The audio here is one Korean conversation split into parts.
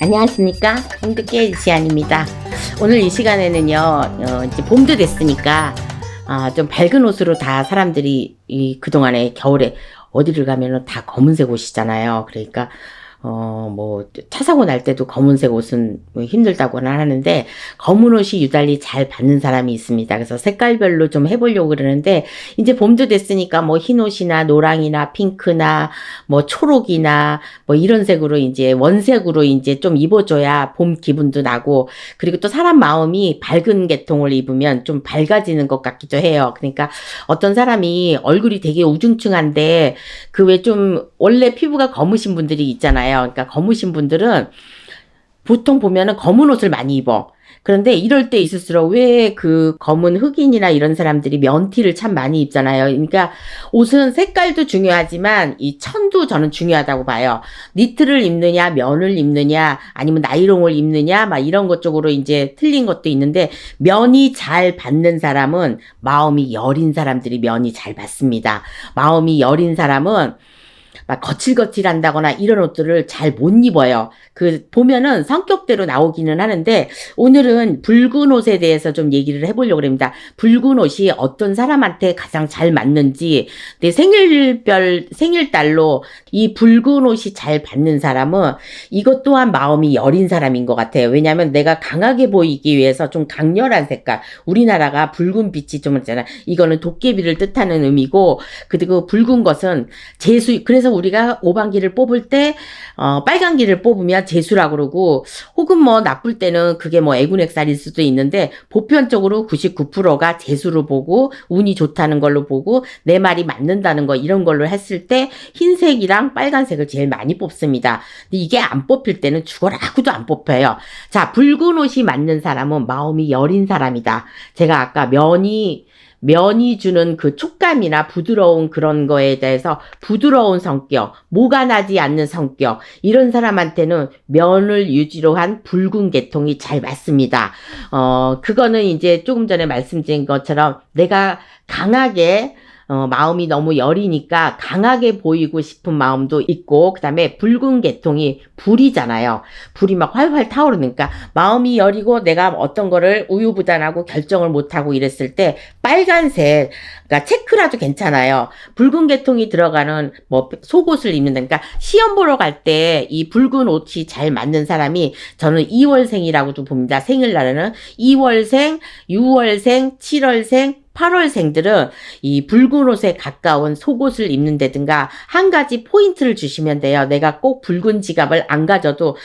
안녕하십니까 홍두깨 지안입니다. 오늘 이 시간에는요 어, 이제 봄도 됐으니까 아, 좀 밝은 옷으로 다 사람들이 이 그동안에 겨울에 어디를 가면은 다 검은색 옷이잖아요. 그러니까 어, 뭐, 차 사고 날 때도 검은색 옷은 뭐 힘들다고는 하는데, 검은 옷이 유달리 잘 받는 사람이 있습니다. 그래서 색깔별로 좀 해보려고 그러는데, 이제 봄도 됐으니까 뭐 흰 옷이나 노랑이나 핑크나 뭐 초록이나 뭐 이런 색으로 이제 원색으로 이제 좀 입어줘야 봄 기분도 나고, 그리고 또 사람 마음이 밝은 계통을 입으면 좀 밝아지는 것 같기도 해요. 그러니까 어떤 사람이 얼굴이 되게 우중충한데, 그왜좀 원래 피부가 검으신 분들이 있잖아요. 그러니까 검으신 분들은 보통 보면은 검은 옷을 많이 입어. 그런데 이럴 때 있을수록 왜 그 검은 흑인이나 이런 사람들이 면티를 참 많이 입잖아요. 그러니까 옷은 색깔도 중요하지만 이 천도 저는 중요하다고 봐요. 니트를 입느냐, 면을 입느냐, 아니면 나이롱을 입느냐, 막 이런 것 쪽으로 이제 틀린 것도 있는데 면이 잘 받는 사람은 마음이 여린 사람들이 면이 잘 받습니다. 마음이 여린 사람은 막 거칠거칠한다거나 이런 옷들을 잘 못 입어요. 그 보면은 성격대로 나오기는 하는데 오늘은 붉은 옷에 대해서 좀 얘기를 해보려고 합니다. 붉은 옷이 어떤 사람한테 가장 잘 맞는지 내 생일별 생일달로 이 붉은 옷이 잘 받는 사람은 이것 또한 마음이 여린 사람인 것 같아요. 왜냐하면 내가 강하게 보이기 위해서 좀 강렬한 색깔 우리나라가 붉은 빛이 좀 있잖아. 이거는 도깨비를 뜻하는 의미고 그리고 붉은 것은 재수 그래서 우리가 오방기를 뽑을 때 어, 빨간기를 뽑으면 재수라고 그러고 혹은 뭐 나쁠 때는 그게 뭐 애군액살일 수도 있는데 보편적으로 99%가 재수로 보고 운이 좋다는 걸로 보고 내 말이 맞는다는 거 이런 걸로 했을 때 흰색이랑 빨간색을 제일 많이 뽑습니다. 근데 이게 안 뽑힐 때는 죽어라고도 안 뽑혀요. 자, 붉은 옷이 맞는 사람은 마음이 여린 사람이다. 제가 아까 면이 면이 주는 그 촉감이나 부드러운 그런 거에 대해서 부드러운 성격, 모가 나지 않는 성격, 이런 사람한테는 면을 유지로 한 붉은 계통이 잘 맞습니다. 어, 그거는 이제 조금 전에 말씀드린 것처럼 내가 강하게 어, 마음이 너무 여리니까 강하게 보이고 싶은 마음도 있고, 그 다음에 붉은 계통이 불이잖아요. 불이 막 활활 타오르니까 마음이 여리고 내가 어떤 거를 우유부단하고 결정을 못하고 이랬을 때 빨간색, 그러니까 체크라도 괜찮아요. 붉은 계통이 들어가는 뭐 속옷을 입는다. 그러니까 시험 보러 갈 때 이 붉은 옷이 잘 맞는 사람이 저는 2월생이라고도 봅니다. 생일날에는 2월생, 6월생, 7월생, 8월생들은 이 붉은 옷에 가까운 속옷을 입는다든가 한 가지 포인트를 주시면 돼요. 내가 꼭 붉은 지갑을 안 가져도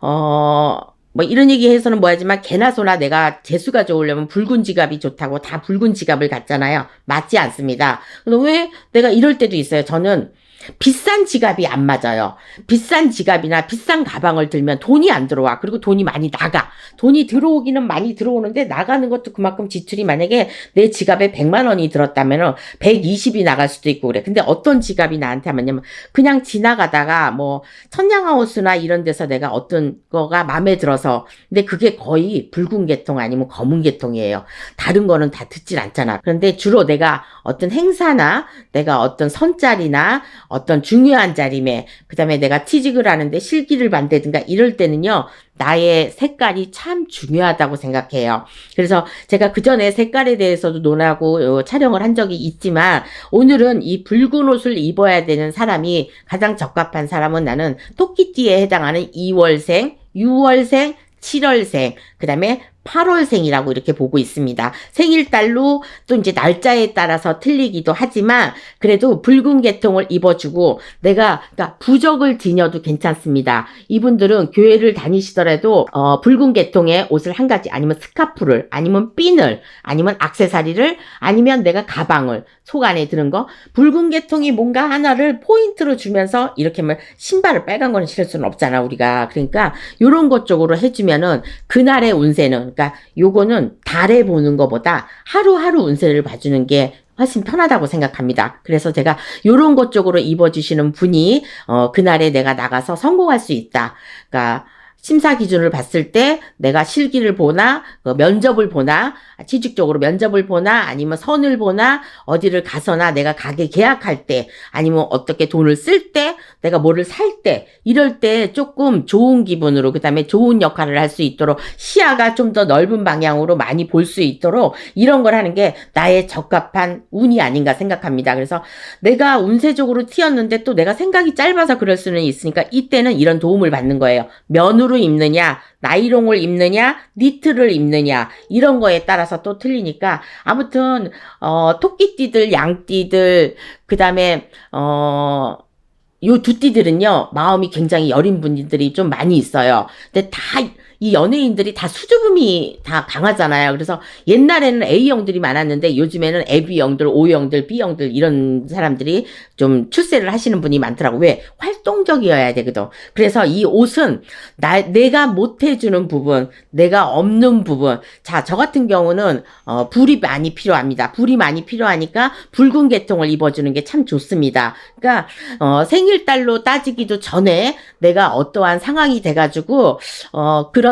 어. 뭐 이런 얘기 해서는 뭐하지만 개나 소나 내가 재수가 좋으려면 붉은 지갑이 좋다고 다 붉은 지갑을 갖잖아요. 맞지 않습니다. 왜 내가 이럴 때도 있어요. 저는 비싼 지갑이 안 맞아요. 비싼 지갑이나 비싼 가방을 들면 돈이 안 들어와. 그리고 돈이 많이 나가. 돈이 들어오기는 많이 들어오는데 나가는 것도 그만큼 지출이 만약에 내 지갑에 100만 원이 들었다면 120이 나갈 수도 있고 그래. 근데 어떤 지갑이 나한테 하면요. 그냥 지나가다가 뭐 천냥하우스나 이런 데서 내가 어떤 거가 마음에 들어서 근데 그게 거의 붉은 계통 아니면 검은 계통이에요. 다른 거는 다 듣질 않잖아. 그런데 주로 내가 어떤 행사나 내가 어떤 선자리나 어떤 중요한 자리에 그 다음에 내가 취직을 하는데 실기를 반대든가 이럴 때는요 나의 색깔이 참 중요하다고 생각해요. 그래서 제가 그 전에 색깔에 대해서도 논하고 어, 촬영을 한 적이 있지만 오늘은 이 붉은 옷을 입어야 되는 사람이 가장 적합한 사람은 나는 토끼띠에 해당하는 2월생, 6월생, 7월생, 그 다음에 8월생이라고 이렇게 보고 있습니다. 생일달로 또 이제 날짜에 따라서 틀리기도 하지만 그래도 붉은 계통을 입어주고 내가 그러니까 부적을 지녀도 괜찮습니다. 이분들은 교회를 다니시더라도 어, 붉은 계통의 옷을 한 가지 아니면 스카프를 아니면 핀을 아니면 악세사리를 아니면 내가 가방을 속 안에 드는 거 붉은 계통이 뭔가 하나를 포인트로 주면서 이렇게 하면 신발을 빨간 거는 신을 수는 없잖아 우리가 그러니까 요런 것 쪽으로 해주면은 그날의 운세는 그러니까 요거는 달에 보는 것보다 하루하루 운세를 봐주는 게 훨씬 편하다고 생각합니다. 그래서 제가 요런 것 쪽으로 입어주시는 분이 어 그날에 내가 나가서 성공할 수 있다. 그러니까 심사 기준을 봤을 때 내가 실기를 보나 그 면접을 보나 취직적으로 면접을 보나 아니면 선을 보나 어디를 가서나 내가 가게 계약할 때 아니면 어떻게 돈을 쓸 때 내가 뭐를 살 때 이럴 때 조금 좋은 기분으로 그다음에 좋은 역할을 할 수 있도록 시야가 좀 더 넓은 방향으로 많이 볼 수 있도록 이런 걸 하는 게 나의 적합한 운이 아닌가 생각합니다. 그래서 내가 운세적으로 튀었는데 또 내가 생각이 짧아서 그럴 수는 있으니까 이때는 이런 도움을 받는 거예요. 면으로 입느냐, 나이롱을 입느냐, 니트를 입느냐 이런 거에 따라서 또 틀리니까 아무튼 어 토끼띠들, 양띠들 그 다음에 어 요 두 띠들은요, 마음이 굉장히 여린 분들이 좀 많이 있어요. 근데 다, 이 연예인들이 다 수줍음이 다 강하잖아요. 그래서 옛날에는 A형들이 많았는데 요즘에는 AB형들, O형들, B형들 이런 사람들이 좀 출세를 하시는 분이 많더라고. 왜? 활동적이어야 되거든. 그래서 이 옷은 나, 내가 못해주는 부분, 내가 없는 부분. 자, 저 같은 경우는, 어, 불이 많이 필요합니다. 불이 많이 필요하니까 붉은 계통을 입어주는 게 참 좋습니다. 그러니까, 어, 생일달로 따지기도 전에 내가 어떠한 상황이 돼가지고, 어, 그런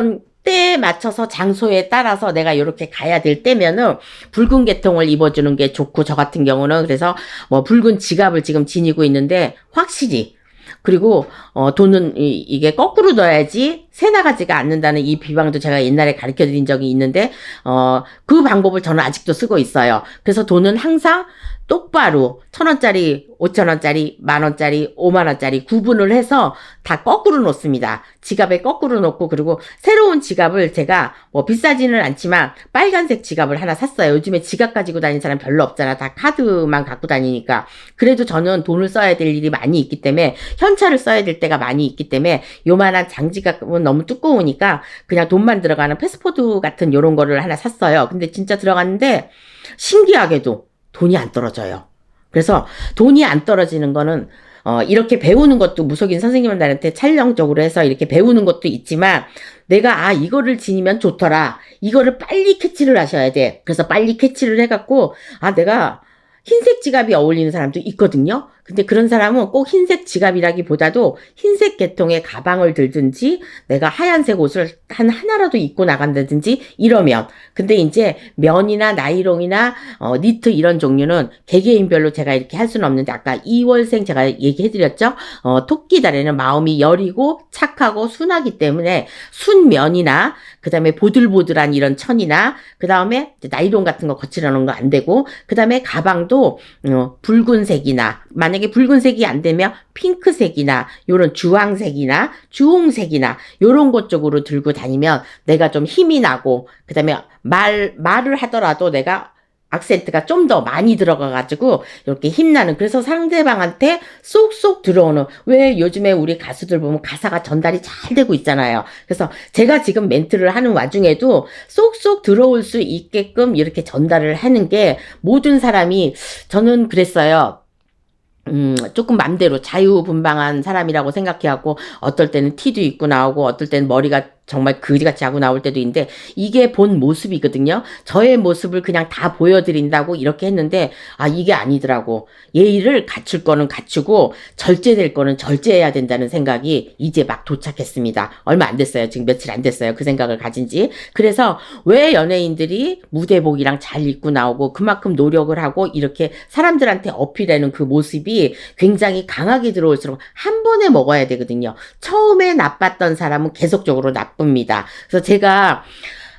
때에 맞춰서 장소에 따라서 내가 이렇게 가야 될 때면은 붉은 계통을 입어주는 게 좋고 저 같은 경우는 그래서 뭐 붉은 지갑을 지금 지니고 있는데 확실히 그리고 어 돈은 이, 이게 거꾸로 넣어야지 새 나가지가 않는다는 이 비방도 제가 옛날에 가르쳐 드린 적이 있는데 어 그 방법을 저는 아직도 쓰고 있어요. 그래서 돈은 항상 똑바로 천 원짜리, 오천 원짜리, 만 원짜리, 오만 원짜리 구분을 해서 다 거꾸로 놓습니다. 지갑에 거꾸로 놓고 그리고 새로운 지갑을 제가 뭐 비싸지는 않지만 빨간색 지갑을 하나 샀어요. 요즘에 지갑 가지고 다니는 사람 별로 없잖아. 다 카드만 갖고 다니니까. 그래도 저는 돈을 써야 될 일이 많이 있기 때문에 현찰을 써야 될 때가 많이 있기 때문에 요만한 장지갑은 너무 두꺼우니까 그냥 돈만 들어가는 패스포드 같은 요런 거를 하나 샀어요. 근데 진짜 들어갔는데 신기하게도 돈이 안 떨어져요. 그래서 돈이 안 떨어지는 거는 어, 이렇게 배우는 것도 무속인 선생님들한테 촬영적으로 해서 이렇게 배우는 것도 있지만 내가 아 이거를 지니면 좋더라. 이거를 빨리 캐치를 하셔야 돼. 그래서 빨리 캐치를 해갖고 아 내가 흰색 지갑이 어울리는 사람도 있거든요. 근데 그런 사람은 꼭 흰색 지갑이라기보다도 흰색 계통의 가방을 들든지 내가 하얀색 옷을 한 하나라도 입고 나간다든지 이러면 근데 이제 면이나 나이롱이나 어, 니트 이런 종류는 개개인별로 제가 이렇게 할 수는 없는데 아까 2월생 제가 얘기해드렸죠. 어, 토끼 달에는 마음이 여리고 착하고 순하기 때문에 순면이나 그 다음에 보들보들한 이런 천이나 그 다음에 나이롱 같은 거 거칠어놓은 거 안 되고 그 다음에 가방도 어, 붉은색이나 만약 에 붉은색이 안 되면 핑크색이나 요런 주황색이나 주홍색이나 요런 것 쪽으로 들고 다니면 내가 좀 힘이 나고 그 다음에 말 말을 하더라도 내가 악센트가 좀 더 많이 들어가가지고 이렇게 힘나는 그래서 상대방한테 쏙쏙 들어오는 왜 요즘에 우리 가수들 보면 가사가 전달이 잘 되고 있잖아요. 그래서 제가 지금 멘트를 하는 와중에도 쏙쏙 들어올 수 있게끔 이렇게 전달을 하는 게 모든 사람이 저는 그랬어요. 음, 조금 맘대로 자유분방한 사람이라고 생각해하고, 어떨 때는 티도 입고 나오고, 어떨 때는 머리가 정말 그지같이 하고 나올 때도 있는데, 이게 본 모습이거든요. 저의 모습을 그냥 다 보여드린다고 이렇게 했는데, 아, 이게 아니더라고. 예의를 갖출 거는 갖추고, 절제될 거는 절제해야 된다는 생각이 이제 막 도착했습니다. 얼마 안 됐어요. 지금 며칠 안 됐어요. 그 생각을 가진 지. 그래서 왜 연예인들이 무대복이랑 잘 입고 나오고, 그만큼 노력을 하고, 이렇게 사람들한테 어필하는 그 모습이 굉장히 강하게 들어올수록 한 번에 먹어야 되거든요. 처음에 나빴던 사람은 계속적으로 나 쁩니다. 그래서 제가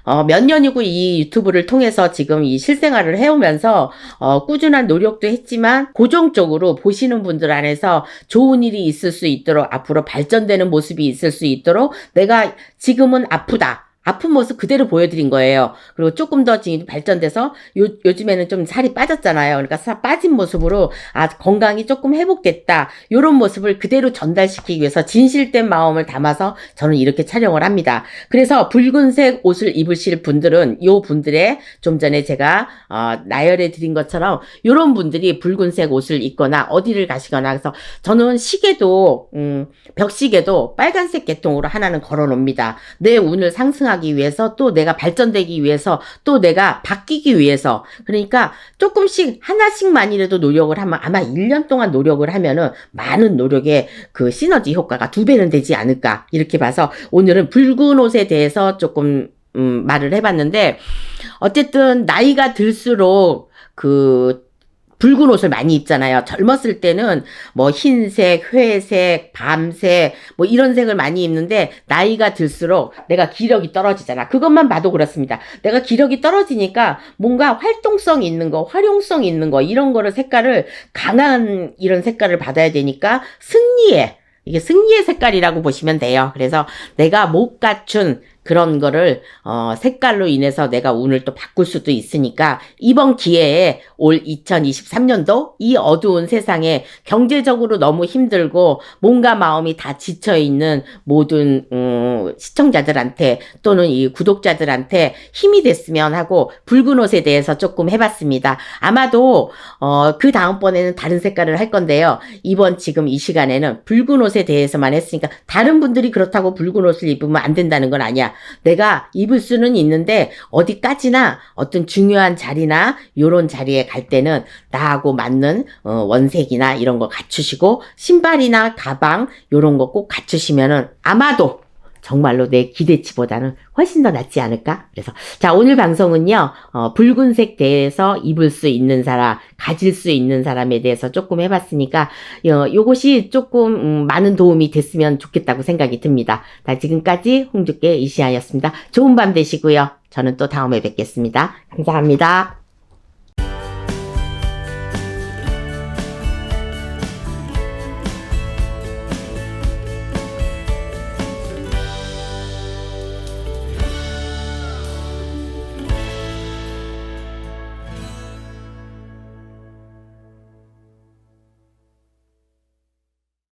어, 몇 년이고 이 유튜브를 통해서 지금 이 실생활을 해오면서 어, 꾸준한 노력도 했지만 고정적으로 보시는 분들 안에서 좋은 일이 있을 수 있도록 앞으로 발전되는 모습이 있을 수 있도록 내가 지금은 아프다. 아픈 모습 그대로 보여드린 거예요. 그리고 조금 더 지금 발전돼서 요, 요즘에는 좀 살이 빠졌잖아요. 그러니까 살 빠진 모습으로 아 건강이 조금 회복됐다. 요런 모습을 그대로 전달시키기 위해서 진실된 마음을 담아서 저는 이렇게 촬영을 합니다. 그래서 붉은색 옷을 입으실 분들은 요 분들의 좀 전에 제가 어, 나열해 드린 것처럼 요런 분들이 붉은색 옷을 입거나 어디를 가시거나 그래서 저는 시계도 음, 벽시계도 빨간색 계통으로 하나는 걸어 놓습니다. 내 운을 상승하기 성장하기 위해서 또 내가 발전되기 위해서 또 내가 바뀌기 위해서. 그러니까 조금씩 하나씩만이라도 노력을 하면 아마 1년 동안 노력을 하면은 많은 노력의 그 시너지 효과가 두 배는 되지 않을까. 이렇게 봐서 오늘은 붉은 옷에 대해서 조금 음, 말을 해봤는데 어쨌든 나이가 들수록 그 붉은 옷을 많이 입잖아요. 젊었을 때는 뭐 흰색, 회색, 밤색 뭐 이런 색을 많이 입는데 나이가 들수록 내가 기력이 떨어지잖아. 그것만 봐도 그렇습니다. 내가 기력이 떨어지니까 뭔가 활동성 있는 거, 활용성 있는 거 이런 거를 색깔을 강한 이런 색깔을 받아야 되니까 승리해. 이게 승리의 색깔이라고 보시면 돼요. 그래서 내가 못 갖춘 그런 거를 어, 색깔로 인해서 내가 운을 또 바꿀 수도 있으니까 이번 기회에 올 2023년도 이 어두운 세상에 경제적으로 너무 힘들고 몸과 마음이 다 지쳐 있는 모든 음, 시청자들한테 또는 이 구독자들한테 힘이 됐으면 하고 붉은 옷에 대해서 조금 해봤습니다. 아마도 어, 그 다음번에는 다른 색깔을 할 건데요. 이번 지금 이 시간에는 붉은 옷에 대해서만 했으니까 다른 분들이 그렇다고 붉은 옷을 입으면 안 된다는 건 아니야. 내가 입을 수는 있는데 어디까지나 어떤 중요한 자리나 요런 자리에 갈 때는 나하고 맞는 어, 원색이나 이런 거 갖추시고 신발이나 가방 요런 거 꼭 갖추시면은 아마도 정말로 내 기대치보다는 훨씬 더 낫지 않을까? 그래서 자 오늘 방송은요 어, 붉은색 대해서 입을 수 있는 사람, 가질 수 있는 사람에 대해서 조금 해봤으니까 어, 요것이 조금 음, 많은 도움이 됐으면 좋겠다고 생각이 듭니다. 자 지금까지 홍두깨 이시아였습니다. 좋은 밤 되시고요. 저는 또 다음에 뵙겠습니다. 감사합니다.